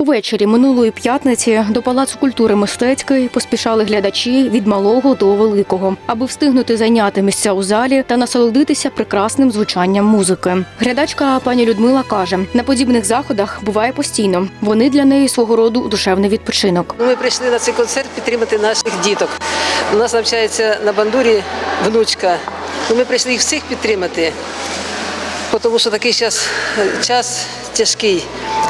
Увечері минулої п'ятниці до Палацу культури мистецької поспішали глядачі від малого до великого, аби встигнути зайняти місця у залі та насолодитися прекрасним звучанням музики. Глядачка пані Людмила каже: на подібних заходах буває постійно. Вони для неї свого роду душевний відпочинок. Ми прийшли на цей концерт підтримати наших діток. У нас навчається на бандурі внучка. Ну, Ми прийшли їх всіх підтримати, тому що такий час, час тяжкий.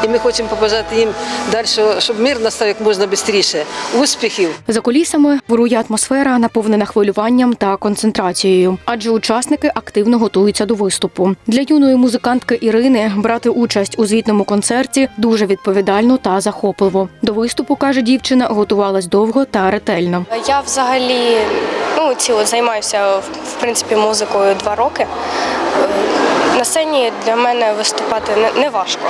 І ми хочемо побажати їм далі, щоб мир настав як можна швидше, успіхів. За кулісами вирує атмосфера, наповнена хвилюванням та концентрацією, адже учасники активно готуються до виступу. Для юної музикантки Ірини брати участь у звітному концерті дуже відповідально та захопливо. До виступу каже дівчина, готувалась довго та ретельно. Я взагалі ну, ці от займаюся в принципі музикою два роки. Е, На сцені для мене виступати не, не важко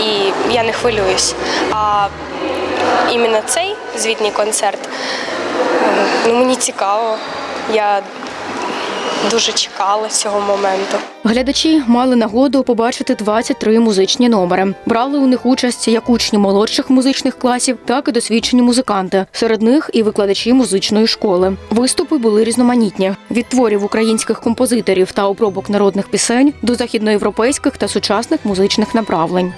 і я не хвилююсь. А іменно цей звітний концерт е, ну, мені цікаво. Я дуже чекала цього моменту. Глядачі мали нагоду побачити 23 музичні номери. Брали у них участь як учні молодших музичних класів, так і досвідчені музиканти. Серед них і викладачі музичної школи. Виступи були різноманітні від творів українських композиторів та обробок народних пісень до західноєвропейських та сучасних музичних направлень.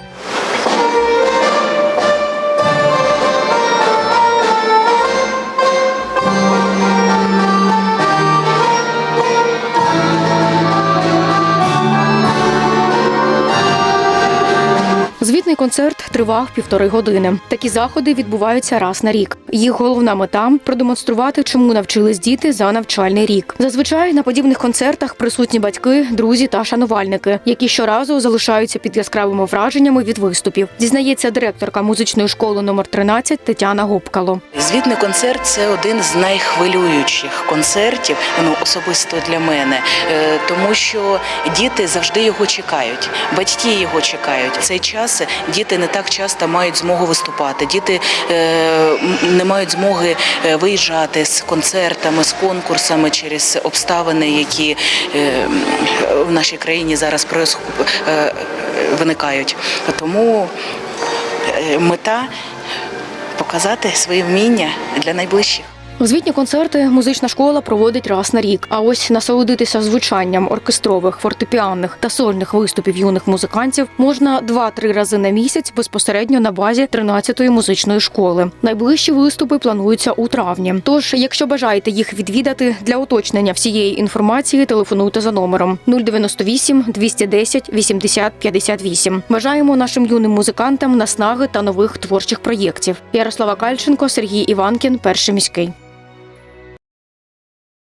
Звітний концерт тривав півтори години. Такі заходи відбуваються раз на рік. Їх головна мета продемонструвати, чому навчились діти за навчальний рік. Зазвичай на подібних концертах присутні батьки, друзі та шанувальники, які щоразу залишаються під яскравими враженнями від виступів. Дізнається директорка музичної школи номер 13 Тетяна Гопкало. Звітний концерт це один з найхвилюючих концертів, ну особисто для мене, е, тому що діти завжди його чекають, батьки його чекають. Цей час діти не так часто мають змогу виступати. Діти е, не мають змоги е, виїжджати з концертами, з конкурсами через обставини, які е, в нашій країні зараз виникають. Тому мета показати свої вміння для найближчих. Звітні концерти музична школа проводить раз на рік. А ось насолодитися звучанням оркестрових, фортепіанних та сольних виступів юних музикантів можна два-три рази на місяць безпосередньо на базі 13-ї музичної школи. Найближчі виступи плануються у травні. Тож, якщо бажаєте їх відвідати для уточнення всієї інформації, телефонуйте за номером 098 210 80 58. Бажаємо нашим юним музикантам наснаги та нових творчих проєктів. Ярослава Кальченко, Сергій Іванкін, перший міський.